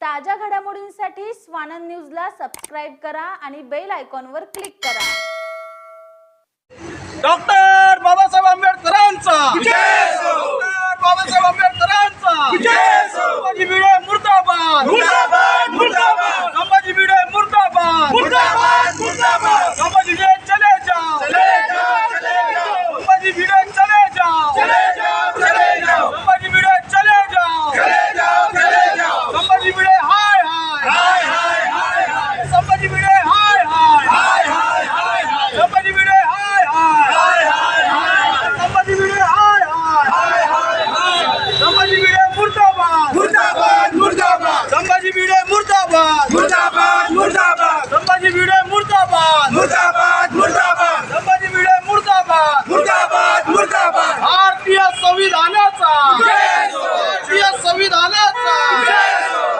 ताज्या घडामोडींसाठी स्वानंद न्यूजला सबस्क्राईब करा आणि बेल आयकॉनवर क्लिक करा. डॉक्टर बाबासाहेब आंबेडकरांचा! डॉक्टर बाबासाहेब आंबेडकरांचा संभाजी भिडे मुर्दाबाद मुर्दाबाद मुर्दाबाद संभाजी भिडे मुर्दाबाद मुर्दाबाद मुर्दाबाद संभाजी भिडे चले जाओ चले जाओ चले जाओ संभाजी भिडे चले जाओ चले जाओ चले जाओ संभाजी भिडे चले जाओ चले जाओ चले जाओ संभाजी भिडे हाय हाय हाय हाय हाय हाय संभाजी भिडे हाय हाय हाय हाय हाय हाय संभाजी भिडे हाय हाय हाय हाय हाय संभाजी भिडे हाय हाय हाय हाय हाय संभाजी भिडे मुर्दाबाद मुर्दाबाद मुर्दाबाद संभाजी भिडे मुर्दाबाद मुर्दाबाद. मुर्दाबाद संभाजी भिडे मुर्दाबाद. मुर्दाबाद मुर्दाबाद. संभाजी भिडे मुर्दाबाद. मुर्दाबाद मुर्दाबाद. भारतीय संविधानाचा. भारतीय संविधानाचा.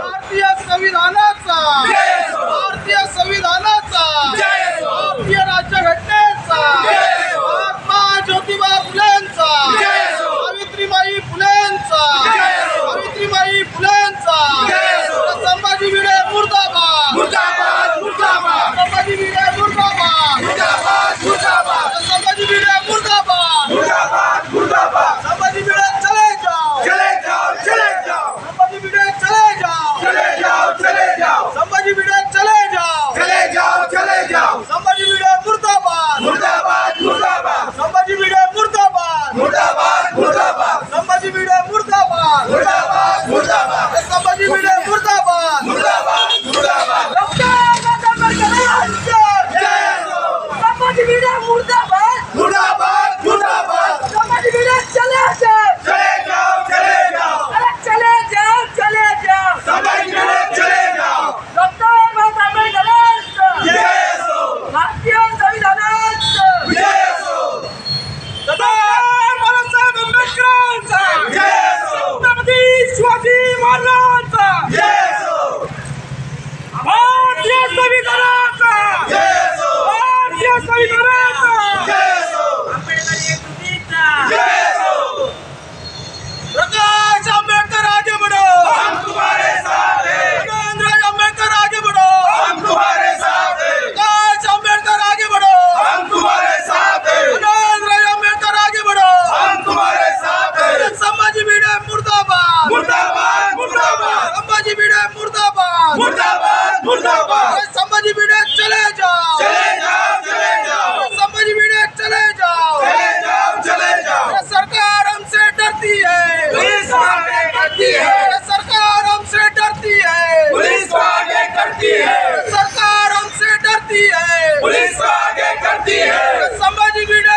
भारतीय संविधानाचा. भारतीय संविधानाचा जय हो. भारतीय राज्यघटनेचा जय हो. महात्मा ज्योतिबा फुलेंचा जय हो. सावित्रीबाई फुलेंचा जय हो. सावित्रीबाई फुलेंचा जय हो. संभाजी भिडे मुर्दाबाद मुर्दाबाद मुर्दाबाद संभाजी भिडे मुर्दाबाद मुर्दाबाद मुर्दाबाद संभाजी भिडे मुर्दाबाद मुर्दाबाद मुर्दाबाद संभाजी भिडे चले जाओ चले जाओ चले जाओ संभाजी भिडे चले जाओ चले जाओ चले जाओ संभाजी भिडे चले जाओ चले जाओ चले जाओ संभाजी भिडे मुर्दाबाद मुर्दाबाद मुर्दाबाद संभाजी भिडे मुर्दाबाद मुर्दाबाद मुर्दाबाद संभाजी भिडे मुर्दाबाद मुर्दाबाद मुर्दाबाद संभाजी भिडे मुर्दाबाद मुर्दाबाद मुर्दाबाद डॉक्टर बाबासाहेब आंबेडकर जय हो. संभाजी भिडे मुर्दाबाद मुर्दाबाद मुर्दाबाद संभाजी भिडे चले जाओ चले जाओ चले जाओ अरे चले जाओ चले जाओ सबाई चले चले जाओ डॉक्टर बाबासाहेब आंबेडकरांचं जय हो भारतीय संविधानाचं जय हो सरदार बाबासाहेब आंबेडकरांचा जय हो छत्रपती शिवाजी महाराजांचा जय हो भारतीय संविधानाचा जय हो भारतीय संविधानाचा जय हो आंबेडकर एकजुटीचा जय हो प्रकाश आंबेडकर आगे बढ़ो हम तुम्हारे साथ हैं राजेंद्र आंबेडकर आगे बढ़ो हम तुम्हारे साथ हैं प्रकाश आंबेडकर आगे बढ़ो हम तुम्हारे साथ हैं राजेंद्र आंबेडकर आगे बढ़ो हम तुम्हारे साथ हैं संभाजी भिडे मुर्दाबाद मुर्दाबाद मुर्दाबाद संभाजी भिडे मुर्दाबाद मुर्दाबाद मुर्दाबाद संभाजी भिडे चले जाओ चले जाओ चले जाओ संभाजी भिडे चले जाओ चले जाओ चले जाओ ये सरकार हमसे डरती है पुलिस आगे करती है ये सरकार हमसे डरती है पुलिस को आगे करती है ये सरकार हमसे डरती है पुलिस को आगे करती है संभाजी भिडे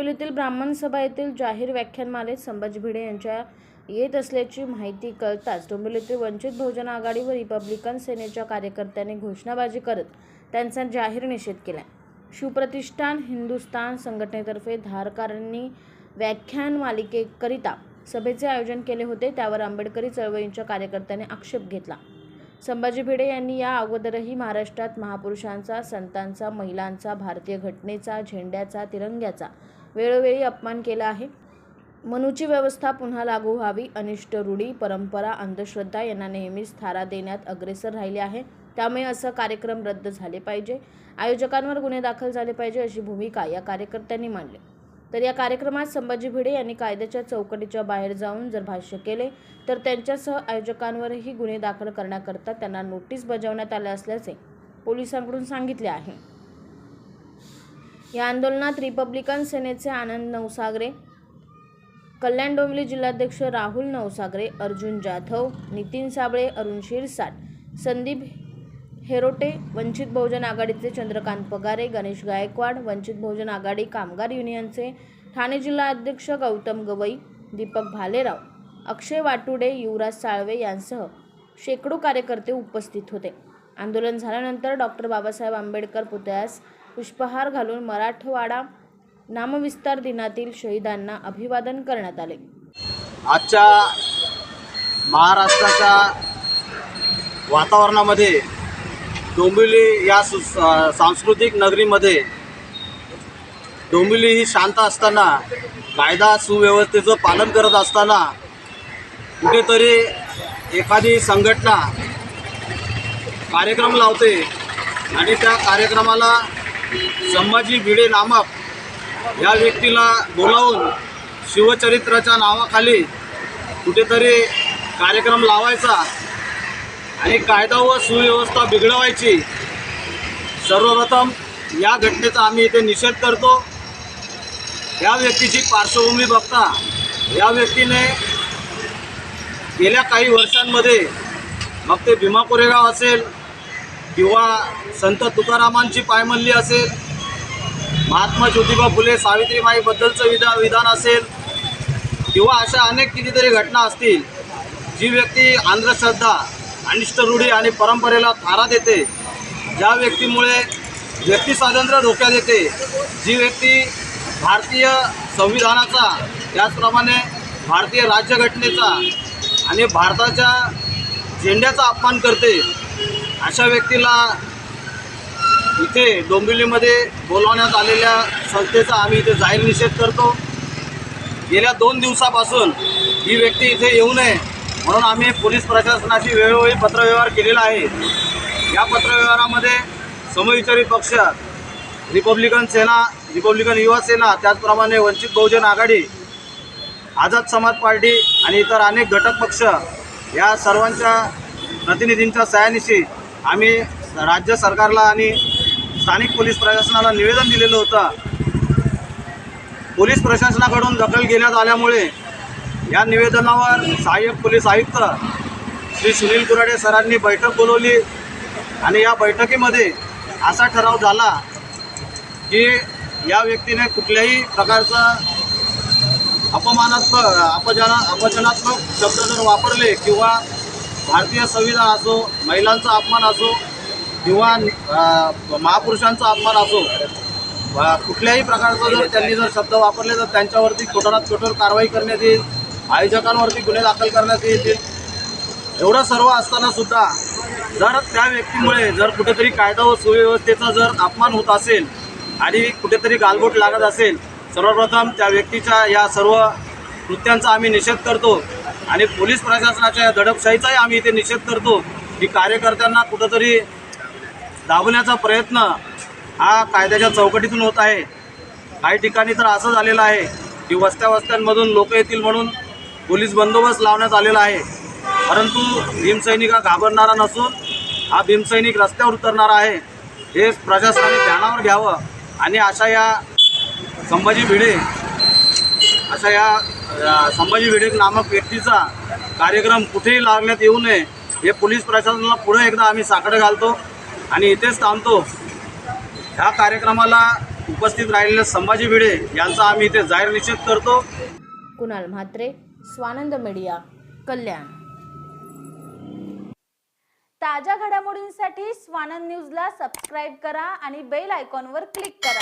चले ब्राह्मण सभा येथील जाहीर व्याख्यानमालेत संभाजी भिडे यांच्या येत असल्याची माहिती कळताच डोंबिवलीतील वंचित बहुजन आघाडी व रिपब्लिकन सेनेच्या कार्यकर्त्यांनी घोषणाबाजी करत त्यांचा जाहीर निषेध केला शिवप्रतिष्ठान हिंदुस्थान संघटनेतर्फे धारकारांनी व्याख्यान मालिकेकरिता सभेचे आयोजन केले होते त्यावर आंबेडकरी चळवळींच्या कार्यकर्त्यांनी आक्षेप घेतला. संभाजी भिडे यांनी या अगोदरही महाराष्ट्रात महापुरुषांचा संतांचा महिलांचा भारतीय घटनेचा झेंड्याचा तिरंग्याचा वेळोवेळी अपमान केला आहे. मनूची व्यवस्था पुन्हा लागू व्हावी. अनिष्ट रूढी परंपरा अंधश्रद्धा यांना नेहमीच थारा देण्यात अग्रेसर राहिले आहे. त्यामुळे असं कार्यक्रम रद्द झाले पाहिजे. आयोजकांवर गुन्हे दाखल झाले पाहिजे अशी भूमिका या कार्यकर्त्यांनी मांडली. तर या कार्यक्रमात संभाजी भिडे यांनी कायद्याच्या चौकटीच्या बाहेर जाऊन जर भाष्य केले तर त्यांच्यासह आयोजकांवरही गुन्हे दाखल करण्याकरता त्यांना नोटीस बजावण्यात आल्या असल्याचे पोलिसांकडून सांगितले आहे. या आंदोलनात रिपब्लिकन सेनेचे आनंद नवसागरे कल्याण डोंबिवली जिल्हाध्यक्ष राहुल नवसागरे अर्जुन जाधव नितीन साबळे अरुण शिरसाट संदीप हेरोटे वंचित बहुजन आघाडीचे चंद्रकांत पगारे गणेश गायकवाड वंचित बहुजन आघाडी कामगार युनियनचे ठाणे जिल्हा अध्यक्ष गौतम गवई दीपक भालेराव अक्षय वाटुडे युवराज साळवे यांसह शेकडो कार्यकर्ते उपस्थित होते. आंदोलन झाल्यानंतर डॉक्टर बाबासाहेब आंबेडकर पुतळ्यास पुष्पहार घालून मराठवाडा नामविस्तार दिनातील शहीदांना अभिवादन करण्यात आले. आजच्या महाराष्ट्राच्या वातावरणामध्ये डोंबिवली या सु सांस्कृतिक नगरीमध्ये डोंबिवली ही शांत असताना कायदा सुव्यवस्थेचं पालन करत असताना कुठेतरी एखादी संघटना कार्यक्रम लावते आणि त्या कार्यक्रमाला संभाजी भिडे नामक या व्यक्तीला बोलावून शिवचरित्राच्या नावाखाली कुठेतरी कार्यक्रम लावायचा आणि कायदा व सुव्यवस्था बिघडवायची सर्वप्रथम या घटनेचा आम्ही इथे निषेध करतो. या व्यक्तीची पार्श्वभूमी बघता या व्यक्तीने गेल्या काही वर्षांमध्ये मग ते भीमा कोरेगाव असेल किंवा संत तुकारामांची पायमल्ली असेल महात्मा ज्योतिबा फुले सावित्रीबाईबद्दलचं विधा विधान असेल किंवा अशा अनेक कितीतरी घटना असतील जी व्यक्ती अंधश्रद्धा अनिष्ट रूढी आणि परंपरेला थारा देते ज्या व्यक्तीमुळे व्यक्ती स्वातंत्र्य धोक्यात येते जी व्यक्ती भारतीय संविधानाचा त्याचप्रमाणे भारतीय राज्यघटनेचा आणि भारताच्या झेंड्याचा अपमान करते अशा व्यक्तीला इथे डोंबिवलीमध्ये बोलवण्यात आलेल्या संस्थेचा आम्ही इथे जाहीर निषेध करतो. गेल्या दोन दिवसापासून ही व्यक्ती इथे येऊ नये म्हणून आम्ही पोलीस प्रशासनाशी वेळोवेळी पत्रव्यवहार केलेला आहे. या पत्रव्यवहारामध्ये समविचारी पक्ष रिपब्लिकन सेना रिपब्लिकन युवा सेना त्याचप्रमाणे वंचित बहुजन आघाडी आझाद समाज पार्टी आणि इतर अनेक घटक पक्ष या सर्वांच्या प्रतिनिधींच्या सहाय्यानिशी आम्ही राज्य सरकारला आणि स्थानिक पोलीस प्रशासनाला निवेदन दिलेलं होतं. पोलीस प्रशासनाकडून दखल घेण्यात आल्यामुळे या निवेदनावर सहाय्यक पोलीस आयुक्त श्री सुनील कुराडे सरांनी बैठक बोलवली आणि या बैठकीमध्ये असा ठराव झाला की या व्यक्तीने कुठल्याही प्रकारचा अपमानात्मक अपजना अपजनात्मक शब्द जर वापरले किंवा भारतीय संविधान असो महिलांचा अपमान असो किंवा महापुरुषांचा अपमान असो कुठल्याही प्रकारचा जर त्यांनी जर शब्द वापरले तर त्यांच्यावरती कठोरात कठोर कारवाई करण्यात येईल आयोजकांवरती गुन्हे दाखल करण्यात येतील. एवढं सर्व असताना सुद्धा जर त्या व्यक्तीमुळे जर कुठेतरी कायदा व सुव्यवस्थेचा जर अपमान होत असेल आणि कुठेतरी गालबोट लागत असेल सर्वप्रथम त्या व्यक्तीच्या या सर्व कृत्यांचा आम्ही निषेध करतो. आणि पोलीस प्रशासनाच्या या दडपशाहीचाही आम्ही इथे निषेध करतो की कार्यकर्त्यांना कुठंतरी दाबण्याचा प्रयत्न हा कायद्याच्या चौकटीतून होत आहे. काही ठिकाणी तर असं झालेलं आहे की वस्त्या वस्त्यांमधून लोक येतील म्हणून पोलीस बंदोबस्त लावण्यात आलेला आहे. परंतु भीमसैनिक हा घाबरणारा नसून हा भीमसैनिक रस्त्यावर उतरणारा आहे. हे प्रशासनाने ध्यानावर घ्यावं आणि अशा या संभाजी भिडे असा या संभाजी विडेक नामक व्यक्तीचा कार्यक्रम कुठेही लागण्यात येऊ नये. हे पोलीस प्रशासनाला पुढे एकदा आम्ही साकडं घालतो आणि इथेच थांबतो. ह्या कार्यक्रमाला उपस्थित राहिलेले संभाजी भिडे यांचा आम्ही इथे जाहीर निषेध करतो. कुणाल म्हात्रे स्वानंद मीडिया कल्याण. ताज्या घडामोडींसाठी स्वानंद न्यूजला सबस्क्राईब करा आणि बेल आयकॉनवर क्लिक करा.